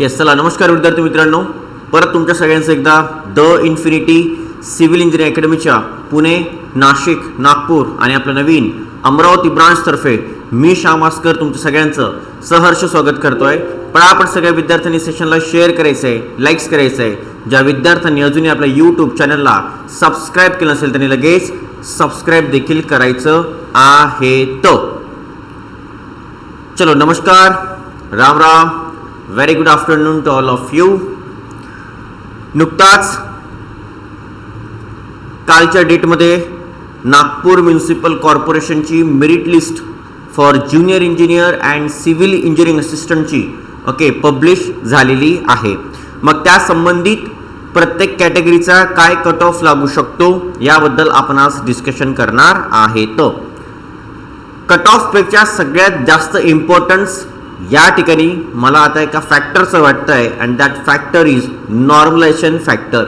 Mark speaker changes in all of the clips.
Speaker 1: Yes चला नमस्कार विद्यार्थी मित्रांनो. परत तुमच्या सगळ्यांचं एकदा द इन्फिनिटी सिव्हिल इंजिनिअरिंग अकॅडमीच्या पुणे नाशिक नागपूर आणि आपलं नवीन अमरावती ब्रांचतर्फे मी श्यामास्कर तुमच्या सगळ्यांचं सहर्ष स्वागत करतोय. आपण सगळ्या विद्यार्थ्यांनी सेशनला शेअर करायचं आहे लाईक्स करायचं आहे ज्या विद्यार्थ्यांनी अजूनही आपल्या यूट्यूब चॅनलला सबस्क्राईब केलं नसेल त्यांनी लगेच सबस्क्राईब देखील करायचं आहे. तो चलो नमस्कार. Ram Ram. Very good afternoon to all of you नुकताच कालच्या डेटमध्ये Nagpur municipal कॉर्पोरेशनची merit list for junior engineer and civil engineering असिस्टंटची okay publish झालेली आहे. मग त्या संबंधित प्रत्येक कॅटेगरीचा काय कट ऑफ लागू शकतो याबद्दल आपण आज डिस्कशन करणार आहेत. कट ऑफपेक्षा सगळ्यात जास्त इम्पॉर्टन्स या ठिकाणी मला आता एका फॅक्टरचं वाटतं आहे and that factor is normalization factor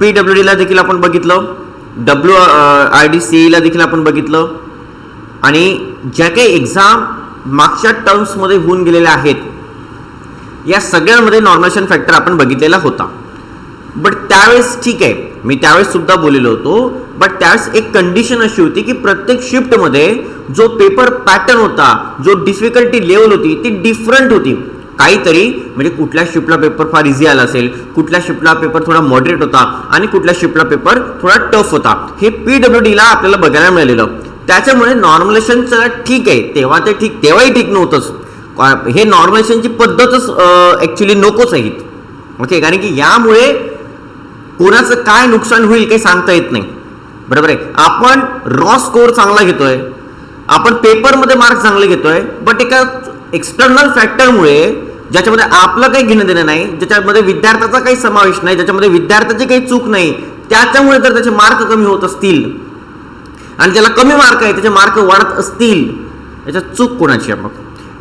Speaker 1: P W डीला देखील आपण बघितलं डब्ल्यू आय डी सी ईला देखील आपण बघितलं आणि ज्या काही एक्झाम मागच्या टर्म्समध्ये होऊन गेलेल्या आहेत या सगळ्यांमध्ये नॉर्मलायझेशन फॅक्टर आपण बघितलेला होता. बट त्यावेळेस ठीक आहे मी त्यावेळेस सुद्धा बोललेलो होतो बट त्यास एक कंडिशन अशी होती की प्रत्येक शिफ्टमध्ये जो पेपर पॅटर्न होता जो डिफिकल्टी लेवल होती ती डिफरंट होती. काहीतरी म्हणजे कुठल्या शिफ्टला पेपर फार इझी आला असेल कुठल्या शिफ्टला पेपर थोडा मॉडरेट होता आणि कुठल्या शिफ्टला पेपर थोडा टफ होता. हे पी डब्ल्यू डीला आपल्याला बघायला मिळालेलं. त्याच्यामुळे नॉर्मलेशनचं ठीक आहे. तेव्हा ते ठीक तेव्हाही ठीक नव्हतंच. हे नॉर्मलेशनची पद्धतच ॲक्च्युली नकोच आहेत ओके कारण की यामुळे कोणाचं काय नुकसान होईल काही सांगता येत नाही. बरोबर आहे? आपण रॉ स्कोअर चांगला घेतोय आपण पेपरमध्ये मार्क चांगले घेतोय बट एका एक्सटर्नल फॅक्टरमुळे ज्याच्यामध्ये आपलं काही घेणं देणं नाही ज्याच्यामध्ये विद्यार्थ्याचा काही समावेश नाही ज्याच्यामध्ये विद्यार्थ्याची काही चूक नाही त्याच्यामुळे जर त्याचे मार्क कमी होत असतील आणि ज्याला कमी मार्क आहे त्याचे मार्क वाढत असतील याच्यात चूक कोणाची आहे मग?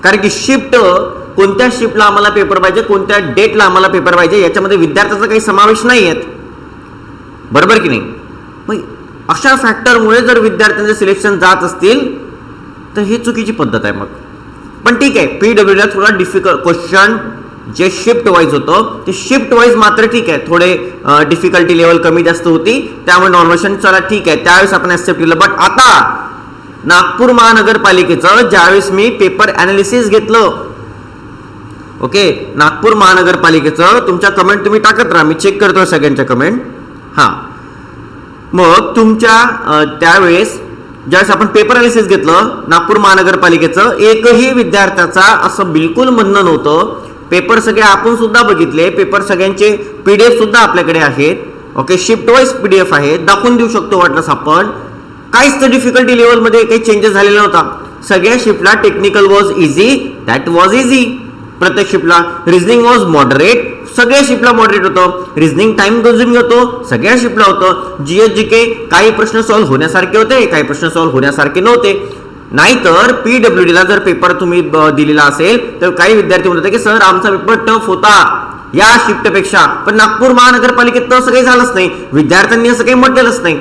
Speaker 1: कारण की शिफ्ट कोणत्या शिफ्टला आम्हाला पेपर पाहिजे कोणत्या डेटला आम्हाला पेपर पाहिजे याच्यामध्ये विद्यार्थ्याचा काही समावेश नाही आहेत बरोबर की नाही? मग अशा फॅक्टरमुळे जर विद्यार्थ्यांचे सिलेक्शन जात असतील तर ही चुकीची पद्धत आहे मग. पण ठीक आहे पी डब्ल्यूला थोडा डिफिकल्ट क्वेश्चन जे शिफ्ट वाईज होतं ते शिफ्ट वाईज मात्र ठीक आहे. थोडे डिफिकल्टी लेवल कमी जास्त होती त्यामुळे नॉर्मेशन चला ठीक आहे. त्यावेळेस आपण ऍक्सेप्ट केलं. बट आता नागपूर महानगरपालिकेचं ज्यावेळेस मी पेपर अनालिसिस घेतलं ओके नागपूर महानगरपालिकेचं तुमच्या कमेंट तुम्ही टाकत राहा. मी चेक करतो सगळ्यांच्या कमेंट हां. मग तुमच्या त्यावेळेस ज्यावेळेस आपण पेपर अनालिसिस घेतलं नागपूर महानगरपालिकेचं एकही विद्यार्थ्याचा असं बिलकुल म्हणणं नव्हतं. पेपर सगळे आपण सुद्धा बघितले. पेपर सगळ्यांचे पी डी एफ सुद्धा आपल्याकडे आहेत. Okay shift wise P D F आहेत दाखवून देऊ शकतो वाटलंच आपण. काहीच तर डिफिकल्टी लेवलमध्ये काही चेंजेस झालेला नव्हता. सगळ्या शिफ्टला technical was easy that was easy प्रत्येक शिफ्टला रिझनिंग वॉज मॉडरेट सगळ्या शिफ्टला मॉडरेट होतं. रिझनिंग टाइम कन्झ्युमिंग होतो सगळ्या शिफ्टला होतं. जी एस जी के काही प्रश्न सॉल्व्ह होण्यासारखे होते काही प्रश्न सॉल्व्ह होण्यासारखे नव्हते. नाहीतर पी डब्ल्यू डीला जर पेपर तुम्ही दिलेला असेल तर काही विद्यार्थी म्हणत होते की सर आमचा पेपर टफ होता. या शिफ्टपेक्षा पण नागपूर महानगरपालिकेत तर असं काही झालंच नाही. विद्यार्थ्यांनी असं काही म्हटलेलंच नाही.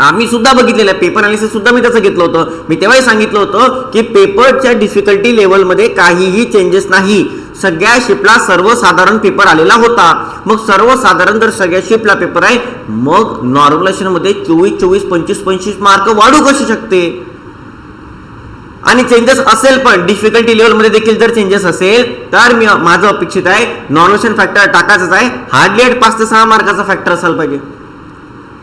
Speaker 1: आम्ही सुद्धा बघितलेलं आहे. पेपर अनालिसिस सुद्धा मी त्याचं घेतलं होतं. मी तेव्हाही सांगितलं होतं की पेपरच्या डिफिकल्टी लेवलमध्ये काहीही चेंजेस नाही. सगळ्या शिपला सर्वसाधारण पेपर आलेला होता. मग सर्वसाधारण जर सगळ्या शिपला पेपर आहे मग नॉर्मलायझेशनमध्ये चोवीस चोवीस पंचवीस पंचवीस मार्क वाढू कशी शकते? आणि चेंजेस असेल पण डिफिकल्टी लेवलमध्ये देखील जर चेंजेस असेल तर मी माझं अपेक्षित आहे नॉर्मलेशन फॅक्टर टाकायचंच आहे. हार्डली एट पाच ते सहा मार्काचा फॅक्टर असायला पाहिजे.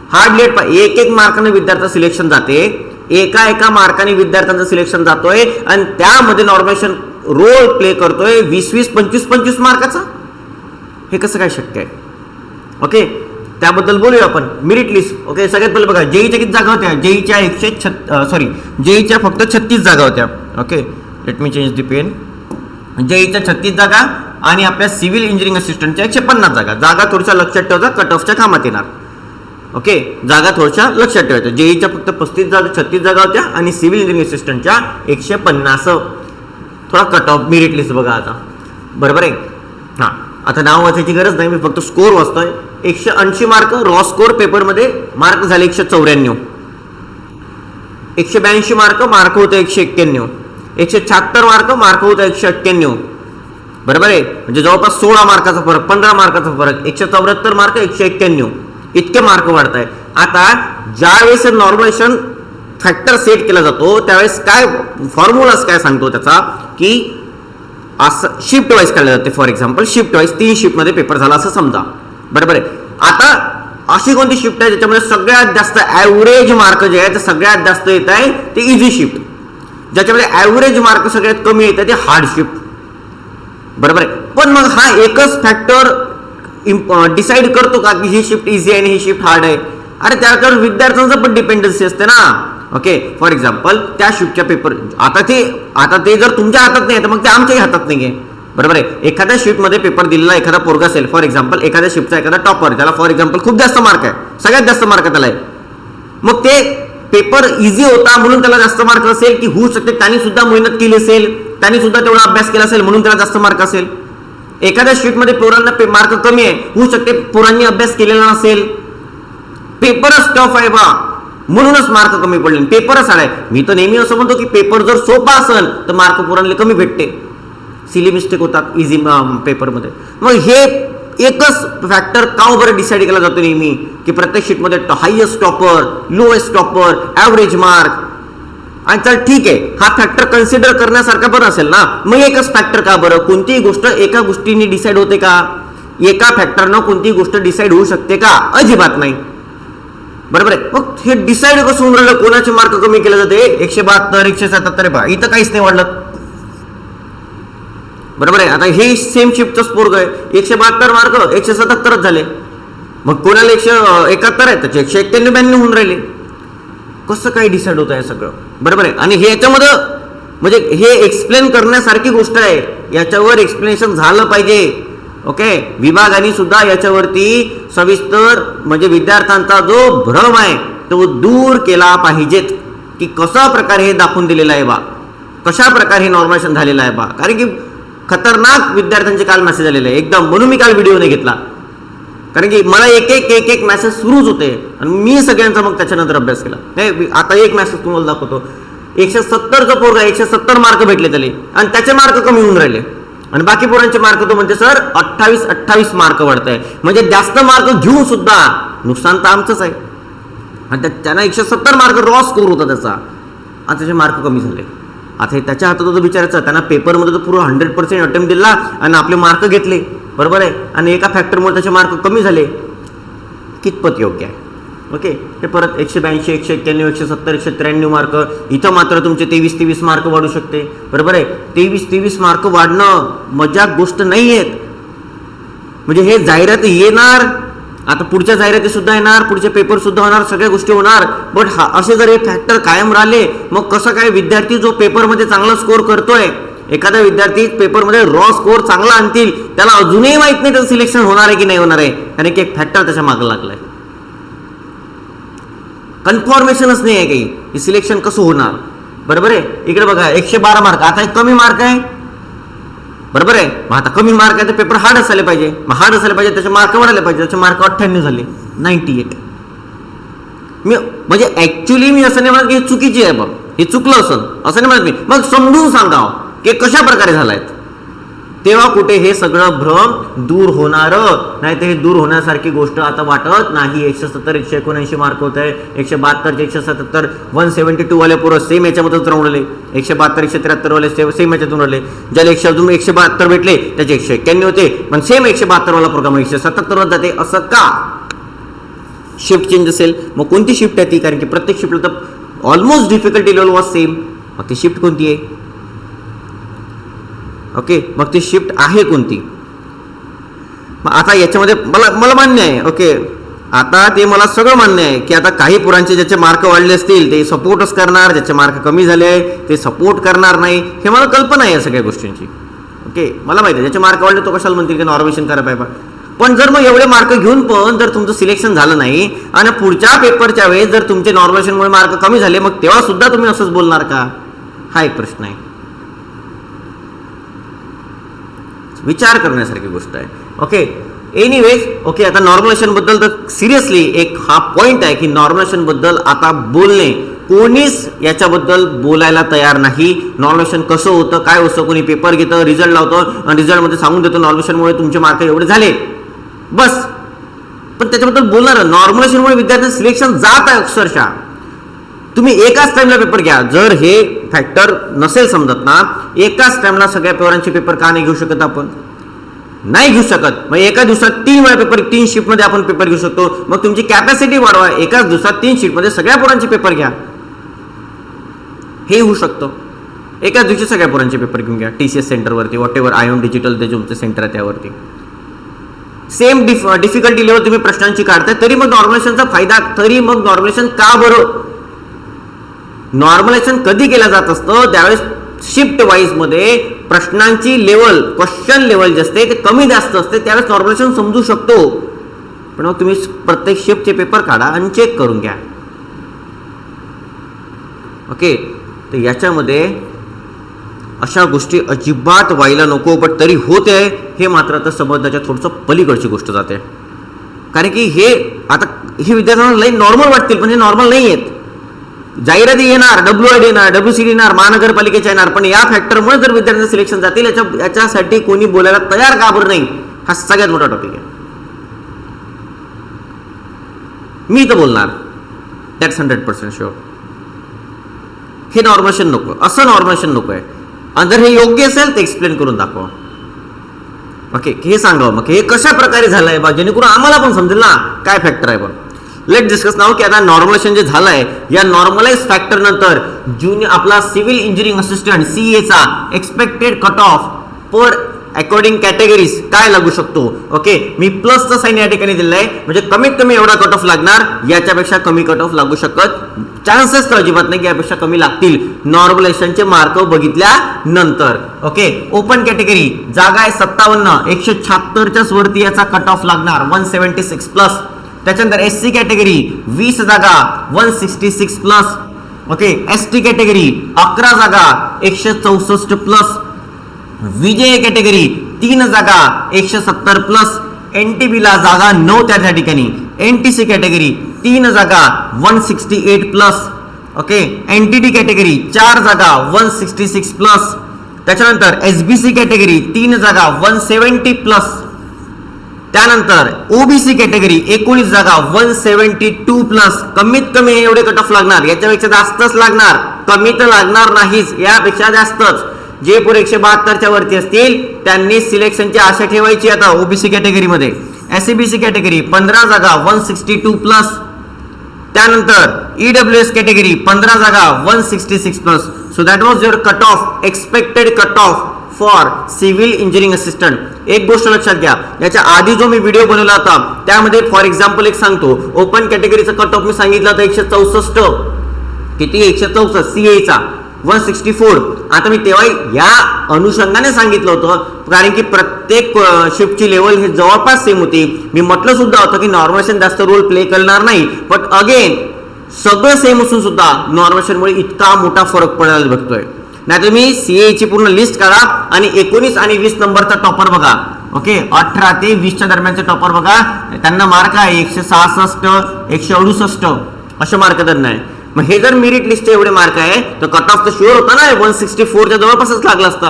Speaker 1: हार्ड लेट एक एक मार्काने विद्यार्थ्याचं सिलेक्शन जाते एका एका मार्काने विद्यार्थ्यांचं सिलेक्शन जातोय आणि त्यामध्ये नॉर्मेशन रोल प्ले करतोय वीस वीस पंचवीस पंचवीस मार्काचा हे कसं काय शक्य आहे ओके त्याबद्दल बोलूया आपण मेरिट लिस्ट ओके सगळ्यात पहिले बघा जेईच्या किती जागा होत्या जेईच्या एकशे छत् सॉरी जेईच्या फक्त छत्तीस जागा होत्या okay let me change the pen जेईच्या छत्तीस जागा आणि आपल्या सिव्हिल इंजिनिअरिंग असिस्टंटच्या एकशे पन्नास जागा जागा थोडशा लक्षात ठेवता कट ऑफच्या कामात येणार ओके? जागा थोडशा लक्षात ठेवायच्या जेईच्या फक्त पस्तीस जागा छत्तीस जागा होत्या आणि सिव्हिल इंजिनिअरिंग असिस्टंटच्या एकशे पन्नास. थोडा कट ऑफ मेरिट लिस्ट बघा आता. बरोबर आहे? हां. आता नाव वाचायची गरज नाही मी फक्त स्कोअर वाचतोय. एकशे ऐंशी मार्क रॉ स्कोअर पेपरमध्ये मार्क झाले एकशे चौऱ्याण्णव. एकशे ब्याऐंशी मार्क मार्क होतं एकशे एक्क्याण्णव. एकशे शहात्तर मार्क मार्क होतं एकशे अठ्ठ्याण्णव. बरोबर आहे? म्हणजे जवळपास सोळा मार्काचा फरक पंधरा मार्काचा फरक एकशे चौऱ्याहत्तर मार्क एकशे एक्क्याण्णव. इतके मार्क वाढत आहे आता ज्यावेळेस नॉर्मलायझेशन फॅक्टर सेट केला जातो त्यावेळेस काय फॉर्म्युलाच काय सांगतो त्याचा? की असं शिफ्ट वाईज काढले जाते. फॉर एक्झाम्पल शिफ्ट वाईज तीन शिफ्टमध्ये पेपर झाला असं समजा. बरोबर आहे? आता अशी कोणती शिफ्ट आहे ज्याच्यामध्ये सगळ्यात जास्त ॲव्हरेज मार्क जे आहे ते सगळ्यात जास्त येत आहे ते इझी शिफ्ट ज्याच्यामध्ये ॲव्हरेज मार्क सगळ्यात कमी येत आहे ते हार्ड शिफ्ट बरोबर आहे? पण मग हा एकच फॅक्टर डिसाईड करतो का की ही शिफ्ट इझी आहे आणि ही शिफ्ट हार्ड आहे? अरे त्याच्यावर विद्यार्थ्यांचं पण डिपेंडन्सी असते ना. ओके फॉर एक्झाम्पल त्या शिफ्टच्या पेपर आता ते आता ते जर तुमच्या हातात नाही तर मग ते आमच्याही हातात नाही आहे बरोबर आहे? एखाद्या शिफ्टमध्ये पेपर दिलेला एखादा पोरगा असेल फॉर एक्झाम्पल एखाद्या शिफ्टचा एखादा टॉपर त्याला फॉर एक्झाम्पल खूप जास्त मार्क आहे. सगळ्यात जास्त मार्क त्याला. आहे मग ते पेपर इझी होता म्हणून त्याला जास्त मार्क असेल की होऊ शकते त्यांनी सुद्धा मेहनत केली असेल त्यांनी सुद्धा तेवढा अभ्यास केला असेल म्हणून त्याला जास्त मार्क असेल. एखाद्या शीटमध्ये पोरांना मार्क कमी आहे. होऊ शकते पोरांनी अभ्यास केलेला नसेल. पेपरच टफ आहे बा. म्हणूनच मार्क कमी पडले. पेपरच आलाय मी तर नेहमी असं म्हणतो की पेपर जर सोपा असेल तर मार्क पोरांना कमी भेटते. सिली मिस्टेक होतात इझी पेपरमध्ये मग हे एकच फॅक्टर का बरं डिसाईड केला जातो नेहमी? की प्रत्येक शीटमध्ये highest topper lowest topper average mark आणि चल ठीक आहे. हा फॅक्टर कन्सिडर करण्यासारखा बरं असेल ना? मग एकच फॅक्टर का बरं? कोणतीही गोष्ट एका गोष्टीने डिसाईड होते का? एका फॅक्टरनं कोणतीही गोष्ट डिसाईड होऊ शकते का? अजिबात नाही. बरोबर आहे? मग हे डिसाईड कसं होऊन राहिलं? कोणाचे मार्क कमी केले जाते? एकशे बहात्तर एकशे सत्याहत्तर पहा. इथं काहीच नाही वाढलं. बरोबर आहे? आता हे सेम शिफ्टचं स्पोर्ग आहे. एकशे बहात्तर मार्क एकशे सत्याहत्तरच झाले. मग कोणाला एकशे एकाहत्तर आहे त्याचे एकशे एक्क्याण्णव ब्याण्णव होऊन राहिले. कसं काय डिसाईड होतं आहे सगळं? बरोबर आहे. आणि हे याच्यामध्ये म्हणजे हे एक्सप्लेन करण्यासारखी गोष्ट आहे. याच्यावर एक्सप्लेनेशन झालं पाहिजे. ओके विभागाने सुद्धा याच्यावरती सविस्तर म्हणजे विद्यार्थ्यांचा जो भ्रम आहे तो दूर केला पाहिजेत की कशा प्रकारे हे दाखवून दिलेलं आहे बा? कशा प्रकारे हे नॉर्मेशन झालेलं आहे बा? कारण की खतरनाक विद्यार्थ्यांचे काल मेसेज आलेले. आहे एकदम म्हणून मी काल व्हिडिओ नाही घेतला. कारण की मला एक एक एक एक मॅसेज सुरूच होते. आणि मी सगळ्यांचा मग त्याच्यानंतर अभ्यास केला. नाही आता एक मॅसेज तुम्हाला दाखवतो. एकशे सत्तरचा पोरगा एकशे सत्तर मार्क भेटले त्याला. आणि त्याचे मार्क कमी होऊन राहिले. आणि बाकी पोरांचे मार्क तो म्हणते सर अठ्ठावीस अठ्ठावीस मार्क वाढत आहे म्हणजे जास्त मार्क घेऊन सुद्धा नुकसान तर आमचंच आहे. आणि त्या- त्यांना एकशे सत्तर मार्क रॉस स्कोर होता त्याचा. आणि त्याचे मार्क कमी झाले. आता हे त्याच्या हातात होतं विचारायचं त्यांना पेपरमध्ये तर पूर्ण हंड्रेड पर्सेंट अटेम्प्ट दिला आणि आपले मार्क घेतले. बरोबर आहे? आणि एका फॅक्टरमुळे त्याचे मार्क कमी झाले. कितपत योग्य आहे? ओके हे परत एकशे ब्याऐंशी एकशे एक्क्याण्णव एकशे सत्तर एकशे त्र्याण्णव मार्क इथं मात्र तुमचे तेवीस तेवीस मार्क वाढू शकते. बरोबर आहे? तेवीस तेवीस मार्क वाढणं मजाक गोष्ट नाही आहेत म्हणजे हे जाहिराती येणार आता पुढच्या जाहिराती सुद्धा येणार पुढचे पेपर सुद्धा होणार सगळ्या गोष्टी होणार. बट हा असे जर हे फॅक्टर कायम राहिले मग कसं काय विद्यार्थी जो पेपरमध्ये चांगला स्कोअर करतोय एखादा विद्यार्थी पेपरमध्ये रॉ स्कोअर चांगला आणतील त्याला अजूनही माहीत नाही त्याचं सिलेक्शन होणार आहे की नाही होणार आहे. कारण की एक फॅक्टर त्याच्या मागं लागलाय. कन्फॉर्मेशनच नाही आहे काही. सिलेक्शन कसं होणार? बरोबर आहे? इकडे बघा एकशे बारा मार्क आता एक कमी मार्क आहे. बरोबर आहे? मग आता कमी मार्क आहे तर पेपर हार्ड असायला पाहिजे. मग हार्ड असायला पाहिजे त्याचे मार्क वाढायला पाहिजे त्याचे मार्क अठ्ठ्याण्णव झाले. नाईन्टी एट मी म्हणजे ॲक्च्युली मी असं नाही म्हणत की हे चुकीची आहे बघ. हे चुकलं असं असं नाही म्हणत मी. मग समजून सांगावं हो, की कशा प्रकारे झालायत तेव्हा कुठे हे सगळं भ्रम दूर होणार. नाही तर हे दूर होण्यासारखी गोष्ट आता वाटत नाही. एकशे सत्तर एकशे एकोणऐंशी मार्क होत. आहे एकशे बहात्तरचे एकशे सत्तर वन सेव्हन्टी टू वाले पोरं सेम याच्यामध्येच राहून एकशे बहात्तर एकशे त्र्याहत्तर वाले सेम याच्यातून राहिले ज्याला एकशे अजून एकशे बहात्तर भेटले त्याचे एकशे एक्क्याण्णव होते. पण सेम एकशे बहात्तर वाला प्रोग्राम एकशे सत्तर जाते. असं का? शिफ्ट चेंज असेल. मग कोणती शिफ्ट आहे ती? कारण की प्रत्येक शिफ्टला तर almost difficulty level was same मग ती शिफ्ट कोणती आहे? ओके? मग ती शिफ्ट आहे कोणती? मग आता याच्यामध्ये मला मला मान्य आहे ओके? आता ते मला सगळं मान्य आहे की आता काही पुरांचे ज्याचे मार्क वाढले असतील ते सपोर्टच करणार ज्याचे मार्क कमी झाले ते सपोर्ट करणार नाही हे मला कल्पना आहे या सगळ्या गोष्टींची. ओके? मला माहिती आहे ज्याचे मार्क वाढले तो कशाला म्हणतील की नॉर्मेशन करा पाहिजे पण जर मग एवढे मार्क घेऊन पण जर तुमचं सिलेक्शन झालं नाही आणि पुढच्या पेपरच्या वेळेस जर तुमचे नॉर्मेशनमुळे मार्क कमी झाले मग तेव्हा सुद्धा तुम्ही असंच बोलणार का? हा एक प्रश्न आहे. विचार करण्यासारखी गोष्ट आहे. ओके एनिवेज ओके आता नॉर्मलेशनबद्दल तर सिरियसली एक हा पॉईंट आहे की नॉर्मलेशनबद्दल आता बोलणे कोणीच याच्याबद्दल बोलायला तयार नाही. नॉर्मेशन कसं होतं काय होतं कोणी पेपर घेतं रिझल्ट लावतं आणि रिझल्टमध्ये सांगून देतो नॉर्मलेशनमुळे तुमचे मार्क एवढे झाले. बस. पण त्याच्याबद्दल बोलणार नॉर्मलेशनमुळे विद्यार्थ्यांचं सिलेक्शन जात आहे अक्षरशः. तुम्ही एकाच टाइमला पेपर घ्या. जर हे फॅक्टर नसेल समजत ना एकाच टाइमला सगळ्या पेपरांचे पेपर का नाही घेऊ शकत आपण? नाही घेऊ शकत. मग एका दिवसात तीन वेळा पेपर तीन शिफ्टमध्ये आपण पेपर घेऊ शकतो. मग तुमची कॅपॅसिटी वाढवा. एकाच दिवसात तीन शिफ्टमध्ये सगळ्या पोरांचे पेपर घ्या. हे होऊ शकतं. एकाच दिवशी सगळ्या पोरांचे पेपर घेऊन घ्या. टी सी एस सेंटरवरती whatever I am digital ते तुमचं सेंटर आहे त्यावरती. सेम डिफ डिफिकल्टी लेवल तुम्ही प्रश्नांची काढताय तरी मग नॉर्मलेशनचा फायदा तरी मग नॉर्मलेशन का बरं? नॉर्मलायझेशन कधी केलं जात असतं? त्यावेळेस शिफ्ट वाईजमध्ये प्रश्नांची लेवल क्वेश्चन लेवल जे असते ते कमी जास्त असते. त्यावेळेस नॉर्मलायझेशन समजू शकतो. पण मग तुम्ही प्रत्येक शिफ्टचे पेपर काढा आणि चेक करून घ्या. ओके तर याच्यामध्ये अशा गोष्टी अजिबात व्हायला नको पण तरी होते. आहे हे मात्र आता समजण्याच्या थोडंसं पलीकडची गोष्ट जाते. कारण की हे आता हे विद्यार्थ्यांना लई नॉर्मल वाटतील पण हे नॉर्मल नाही आहेत जाहिराती येणार डब्ल्यू आय डी येणार डब्ल्यू सी डी येणार महानगरपालिकेच्या येणार. पण या फॅक्टरमुळे जर विद्यार्थ्यांचं सिलेक्शन जातील याच्या याच्यासाठी कोणी बोलायला तयार का बरं नाही हा सगळ्यात मोठा टॉपिक आहे. मी तर बोलणार. दॅट्स हंड्रेड पर्सेंट शुअर हे नॉर्मेशन नको. असं नॉर्मेशन नको आहे. आणि जर हे योग्य असेल तर एक्सप्लेन करून दाखवा. ओके हे सांगावं. मग हे कशा प्रकारे झालं आहे बा जेणेकरून आम्हाला पण समजेल ना काय फॅक्टर आहे बा. लेट डिस्कस नाव की आता नॉर्मलायझेशन जे झालं आहे या नॉर्मलाइज फॅक्टर नंतर ज्युनियर आपला सिव्हिल इंजिनिअरिंग असिस्टंट सी एचा expected cut off per according categories काय लागू शकतो? ओके मी प्लसचं साईन या ठिकाणी दिलेलं आहे म्हणजे कमीत कमी एवढा कट ऑफ लागणार याच्यापेक्षा कमी कट ऑफ लागू शकत चान्सेस तर अजिबात नाही की यापेक्षा कमी लागतील. नॉर्मलायझेशनचे मार्क बघितल्यानंतर ओके ओपन कॅटेगरी जागा आहे सत्तावन्न एकशे शहात्तरच्याच वरती याचा कट ऑफ लागणार वन सेव्हन्टी सिक्स प्लस त्याच्यानंतर एस सी कॅटेगरी वीस जागा one sixty six plus okay S T category अकरा जागा एकशे चौसष्ट प्लस विजय कॅटेगरी तीन जागा एकशे सत्तर प्लस एन टी बीला जागा नऊ त्या त्या ठिकाणी. एन टी सी कॅटेगरी तीन जागा one sixty eight plus okay N T T category चार जागा वन सिक्स्टी सिक्स प्लस त्याच्यानंतर एस बी सी कॅटेगरी तीन जागा वन सेवन्टी प्लस त्यानंतर ओबीसी कॅटेगरी एकोणीस जागा वन सेव्हन्टी टू प्लस कमीत कमी हे एवढे कट ऑफ लागणार. याच्यापेक्षा जास्तच लागणार. कमी तर लागणार नाहीच. यापेक्षा जास्तच. जे पुढे एकशे बहात्तरच्या वरती असतील त्यांनी सिलेक्शनची आशा ठेवायची आता ओबीसी कॅटेगरीमध्ये एस बी सी कॅटेगरी पंधरा जागा वन सिक्स्टी टू प्लस त्यानंतर E E W S category पंधरा जागा one sixty six plus so that was your cut off expected cut off for civil engineering assistant एक गोष्ट लक्षात घ्या. याच्या आधी जो मी व्हिडिओ बनवला होता त्यामध्ये फॉर एक्झाम्पल एक सांगतो. ओपन कॅटेगरीचा कट ऑफ मी सांगितलं होता एकशे चौसष्ट. किती? एकशे चौसष्ट. सी एचा वन सिक्स्टी फोर आता मी तेव्हा या अनुषंगाने सांगितलं होतं कारण की प्रत्येक शिफ्टची लेवल हे जवळपास सेम होती. मी म्हटलं सुद्धा होतं की नॉर्मेशन जास्त रोल प्ले करणार नाही. बट अगेन सगळं सेम असून सुद्धा नॉर्मेशनमुळे इतका मोठा फरक पडायला बघतोय. नाहीतर मी सीएची पूर्ण लिस्ट काढा आणि एकोणीस आणि वीस नंबरचा टॉपर बघा. ओके अठरा ते वीसच्या दरम्यानचे टॉपर बघा. त्यांना मार्क आहे एकशे सहासष्ट एकशे अडुसष्ट. असे मार्क त्यांना आहे. मग हे जर मेरिट लिस्ट एवढे मार्क आहे तर कट ऑफ तर शुअर होता ना? वन सिक्स्टी फोरच्या जवळपासच लागला असता.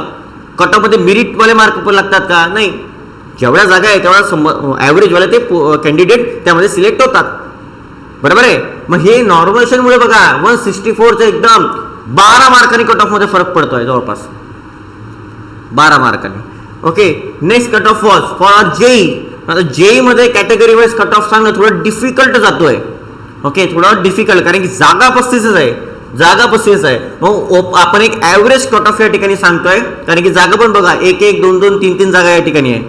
Speaker 1: कट ऑफमध्ये मेरिटवाले मार्क पण लागतात का? नाही. जेवढ्या जागा आहे तेवढ्या ॲव्हरेजवाले ते कॅन्डिडेट त्यामध्ये सिलेक्ट होतात. बरोबर आहे? मग हे नॉर्मलेशनमुळे बघा. वन सिक्स्टी फोरचं एकदम. बारा मार्कांनी कट ऑफमध्ये फरक फरक पडतोय जवळपास. बारा मार्कांनी. Okay next cut off was for J E आता जेई मध्ये कॅटेगरी वाईज कट ऑफ सांगणं थोडं डिफिकल्ट जातोय. ओके थोडं डिफिकल्ट कारण की जागा पस्तीसच आहे. जागा पस्तीस आहे. मग ओप- आपण एक ॲव्हरेज कट ऑफ या ठिकाणी सांगतोय कारण की जागा पण बघा एक एक दोन दोन तीन तीन जागा या ठिकाणी आहे.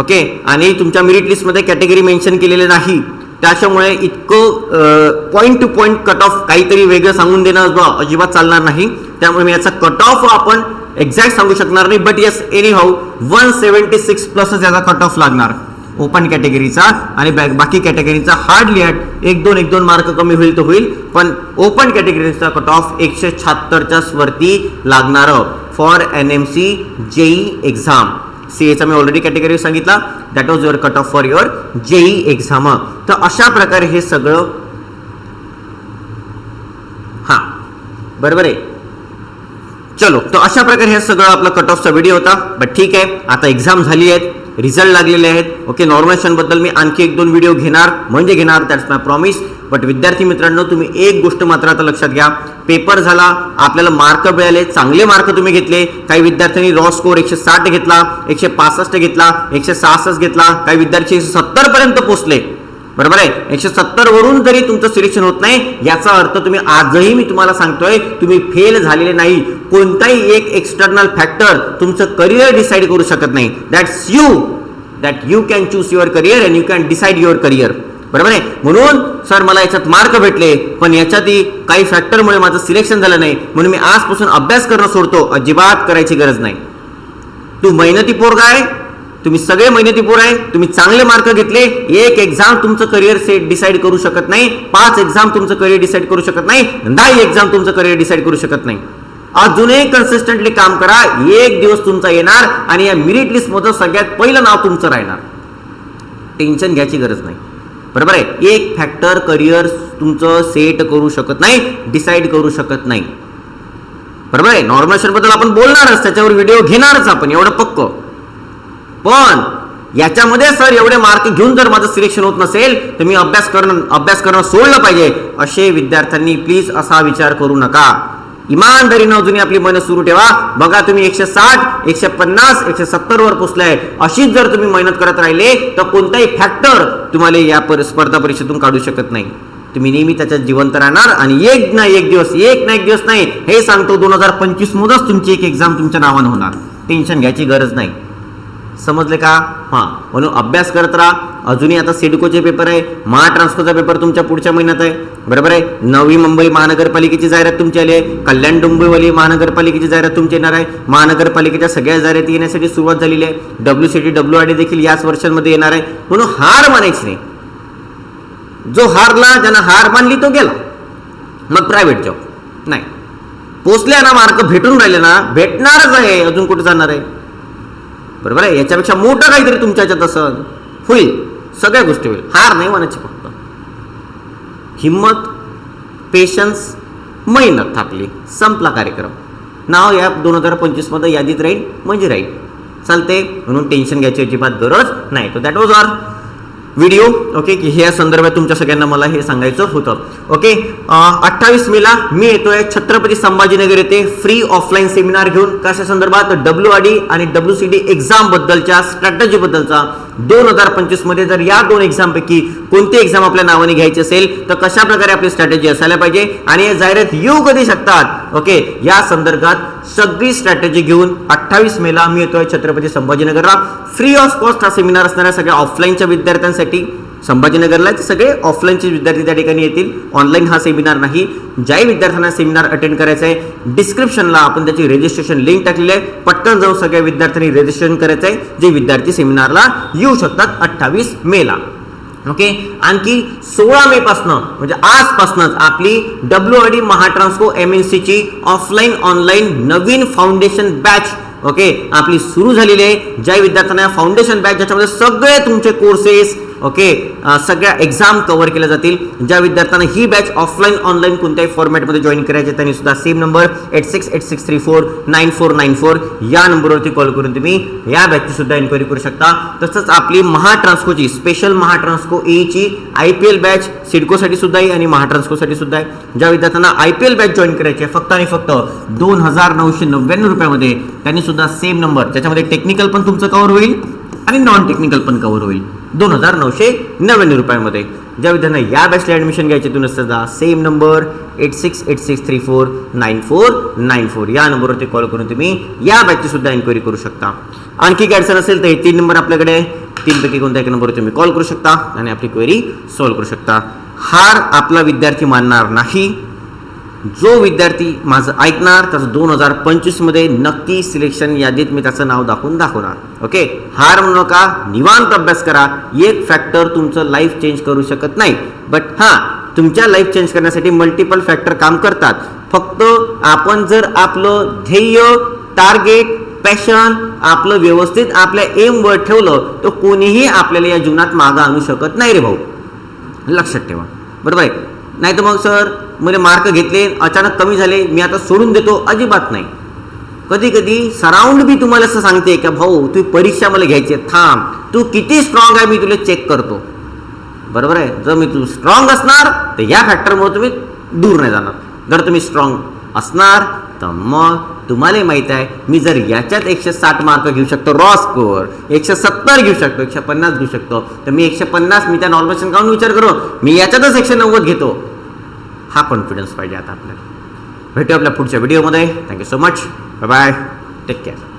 Speaker 1: ओके आणि तुमच्या मेरिट लिस्टमध्ये कॅटेगरी मेन्शन केलेले नाही. त्याच्यामुळे इतकं point two point cut off काहीतरी वेगळं सांगून देणं अजिबात चालणार नाही. त्यामुळे मी याचा कट ऑफ आपण एक्झॅक्ट सांगू शकणार नाही but yes anyhow one seventy six प्लसच याचा कट ऑफ लागणार. ओपन कॅटेगरीचा आणि बाकी कॅटेगरीचा हार्डली ॲट एक दोन एक दोन मार्क कमी होईल तर होईल पण ओपन कॅटेगरीचा कट ऑफ एकशे शहात्तरच्याच वरती लागणारं. For N M C JE exam C एचा मी ऑलरेडी कॅटेगरी सांगितला. That was your cut off for your JE exam तर अशा प्रकारे हे सगळं हां बरोबर आहे? चलो तर अशा प्रकारे हे सगळं आपला कट ऑफचा व्हिडिओ होता. बट ठीक आहे आता एक्झाम झाली आहेत. रिझल्ट लागलेले आहेत. ओके नॉर्मलायझेशनबद्दल मी आणखी एक दोन व्हिडिओ घेणार. म्हणजे घेणार दॅट्स माय प्रॉमिस बट विद्यार्थी मित्रांनो तुम्ही एक गोष्ट मात्र आता लक्षात घ्या. पेपर झाला आपल्याला मार्क मिळाले चांगले मार्क तुम्ही घेतले. काही विद्यार्थ्यांनी रॉ स्कोर एकशे साठ घेतला एकशे पासष्ट घेतला एकशे सहासष्ट घेतला. काही विद्यार्थी एकशे सत्तर पर्यंत पोहोचले बरोबर आहे? एकशे सत्तर वरून जरी तुमचं सिलेक्शन होत नाही याचा अर्थ तुम्ही आजही मी तुम्हाला सांगतोय तुम्ही फेल झालेले नाही. कोणताही एक एक्सटर्नल फॅक्टर तुमचं करिअर डिसाईड करू शकत नाही. That's you that you can choose your career and you can decide your career बरोबर आहे? म्हणून सर मला याच्यात मार्क भेटले पण याच्यातही काही फॅक्टरमुळे माझं सिलेक्शन झालं नाही. म्हणून मी आजपासून अभ्यास करणं सोडतो. अजिबात करायची गरज नाही. तू मेहनती पोर काय तुम्ही सगळे मेहनती पोर आहे. तुम्ही चांगले मार्क घेतले. एक एक्झाम तुमचं करिअर सेट डिसाईड करू शकत नाही. पाच एक्झाम तुमचं करिअर डिसाईड करू शकत नाही. दहा एक्झाम तुमचं करिअर डिसाईड करू शकत नाही. अजूनही कन्सिस्टंटली काम करा. एक दिवस तुमचा येणार आणि या मिरिट लिस्ट सगळ्यात पहिलं नाव तुमचं राहणार. टेन्शन घ्यायची गरज नाही. बरोबर आहे? एक फॅक्टर करिअर तुमचं सेट करू शकत नाही डिसाईड करू शकत नाही. बरोबर आहे? नॉर्मल आपण बोलणारच त्याच्यावर व्हिडिओ घेणारच आपण एवढं पक्क. पण याच्यामध्ये सर एवढे मार्क घेऊन जर माझं सिलेक्शन होत नसेल तर मी अभ्यास करणं अभ्यास करणं सोडलं पाहिजे. असे विद्यार्थ्यांनी प्लीज असा विचार करू नका. इमानदारीनं अजूनही आपली मन सुरू ठेवा. बघा तुम्ही एकशे साठ एकशे पन्नास एकशे सत्तर वर पोचलाय अशीच जर तुम्ही मेहनत करत राहिले तर कोणताही फॅक्टर तुम्हाला या पर- स्पर्धा परीक्षेतून काढू शकत नाही. तुम्ही नेहमी त्याच्यात जिवंत राहणार आणि एक ना एक दिवस एक ना एक दिवस नाही. हे सांगतो दोन हजार पंचवीस मधच तुमची एक एक्झाम तुमच्या नावानं होणार. टेन्शन घ्यायची गरज नाही. समजले का? हां. म्हणून अभ्यास करत राहा. अजूनही आता सिडकोचे पेपर आहे. महाट्रान्सकोचा पेपर तुमच्या पुढच्या महिन्यात आहे. बरोबर आहे? नवी मुंबई महानगरपालिकेची जाहिरात तुमची आली आहे. कल्याण डोंबिवली महानगरपालिकेची जाहिरात तुमची येणार आहे. महानगरपालिकेच्या सगळ्या जाहिराती येण्यासाठी सुरुवात झालेली आहे. W C T W R D देखील याच वर्षांमध्ये येणार आहे. म्हणून हार मानायची नाही. जो हारला ज्यानं हार मानली तो गेला. मग प्रायव्हेट जॉब नाही. पोचल्या ना मार्क भेटून राहिले ना भेटणारच आहे. अजून कुठे जाणार आहे? बरोबर आहे? याच्यापेक्षा मोठं काहीतरी तुमच्या ह्याच्यात असं होईल. सगळ्या गोष्टी होईल. हार नाही म्हणायची फक्त. हिम्मत पेशन्स मेहनत आपली संपला कार्यक्रम. नाव या दोन हजार पंचवीसमध्ये यादीत राहील म्हणजे राहील. चालते म्हणून टेन्शन घ्यायची अजिबात गरज नाही. तर that was our video okay की ह्या संदर्भात तुमच्या सगळ्यांना मला हे सांगायचं होतं ओके अठ्ठावीस मेला मी येतोय छत्रपती संभाजीनगर येथे फ्री ऑफलाईन सेमिनार घेऊन. कशा संदर्भात? डब्ल्यू आर डी आणि डब्ल्यू सी डी एक्झाम बद्दलच्या स्ट्रॅटजी बद्दलचा. दोन हजार पंचवीसमध्ये जर या दोन एक्झामपैकी कोणती एक्झाम आपल्या नावाने घ्यायची असेल तर कशा प्रकारे आपली स्ट्रॅटेजी असायला पाहिजे आणि या जाहिरात येऊ कधी शकतात? ओके या संदर्भात सगळी स्ट्रॅटेजी घेऊन अठ्ठावीस मेला मी येतोय छत्रपती संभाजीनगरला. फ्री ऑफ कॉस्ट हा सेमिनार असणाऱ्या सगळ्या ऑफलाईनच्या विद्यार्थ्यांसाठी. संभाजीनगरला सगळे ऑफलाईनचे विद्यार्थी त्या ठिकाणी येतील. ऑनलाईन हा सेमिनार नाही. ज्याही विद्यार्थ्यांना सेमिनार अटेंड करायचा आहे डिस्क्रिप्शनला आपण त्याची रजिस्ट्रेशन लिंक टाकलेली आहे. पटकन जाऊन सगळ्या विद्यार्थ्यांनी रजिस्ट्रेशन करायचं आहे जे विद्यार्थी सेमिनारला येऊ शकतात अठ्ठावीस मेला ओके आणखी सोळा मे पासनं म्हणजे आजपासूनच आपली W R D Mahatransco M N सीची ऑफलाईन ऑनलाईन नवीन फाउंडेशन बॅच ओके आपली सुरू झालेली आहे. ज्या विद्यार्थ्यांना फाउंडेशन बॅच ज्याच्यामध्ये सगळे तुमचे कोर्सेस ओके uh, सगळ्या एक्झाम कव्हर केल्या जातील. ज्या विद्यार्थ्यांना ही बॅच ऑफलाईन ऑनलाईन कोणत्याही फॉर्मॅटमध्ये जॉईन करायचे त्यांनी सुद्धा same number eight six eight six three four nine four nine four या नंबरवरती कॉल करून तुम्ही या बॅचची सुद्धा इन्क्वायरी करू शकता. तसंच आपली महाट्रान्सकोची स्पेशल महाट्रान्सको एची आय पी एल बॅच सिडकोसाठी सुद्धा आहे आणि महाट्रान्सकोसाठी सुद्धा आहे. ज्या विद्यार्थ्यांना I P L batch join करायची आहे फक्त आणि फक्त दोन हजार नऊशे नव्याण्णव रुपयामध्ये त्यांनी सुद्धा सेम नंबर ज्याच्यामध्ये टेक्निकल पण तुमचं कव्हर होईल आणि नॉन टेक्निकल पण कव्हर होईल. दोन हजार नऊशे नव्याण्णव रुपयामध्ये. ज्या विद्यार्थ्यांना या बॅचला ॲडमिशन घ्यायचे तुम्ही सुद्धा same number eight six eight six three four nine four nine four या नंबरवरती कॉल करून तुम्ही या बॅचची सुद्धा इन्क्वायरी करू शकता. आणखी काय अडचण असेल तर हे तीन नंबर आपल्याकडे तीनपैकी कोणत्या एक नंबरवर तुम्ही कॉल करू शकता आणि आपली क्वेरी सॉल्व्ह करू शकता. हार आपला विद्यार्थी मानणार नाही. जो विद्यार्थी माझं ऐकणार त्याचं दोन हजार पंचवीसमध्ये नक्की सिलेक्शन यादीत मी त्याचं नाव दाखवून दाखवणार. ओके हार म्हणू नका निवांत अभ्यास करा. एक फॅक्टर तुमचं लाईफ चेंज करू शकत नाही. बट हां तुमच्या लाईफ चेंज करण्यासाठी मल्टिपल फॅक्टर काम करतात. फक्त आपण जर आपलं ध्येय टार्गेट पॅशन आपलं व्यवस्थित आपल्या एमवर ठेवलं तर कोणीही आपल्याला या जीवनात मागं आणू शकत नाही रे भाऊ. लक्षात ठेवा. बरोबर आहे? नाही तर मग सर मला मार्क घेतले अचानक कमी झाले मी आता सोडून देतो अजिबात नाही. कधी कधी सराउंड बी तुम्हाला असं सांगते का भाऊ तू परीक्षा मला घ्यायची आहे, थांब. तू किती स्ट्रॉंग आहे मी तुला चेक करतो. बरोबर आहे? जर मी तू स्ट्रॉंग असणार तर या फॅक्टरमुळे तुम्ही दूर नाही जाणार. जर तुम्ही स्ट्रॉंग असणार? तर मग तुम्हालाही माहीत आहे मी जर याच्यात एकशे साठ मार्क घेऊ शकतो रॉ स्कोअर एकशे सत्तर घेऊ शकतो एकशे पन्नास घेऊ शकतो तर मी एकशे पन्नास मी त्या नॉर्मेशन काढून विचार करू. मी याच्यातच एकशे नव्वद घेतो. हा कॉन्फिडन्स पाहिजे आता आपल्याला. भेटू आपल्या पुढच्या व्हिडिओमध्ये thank you so much bye bye take care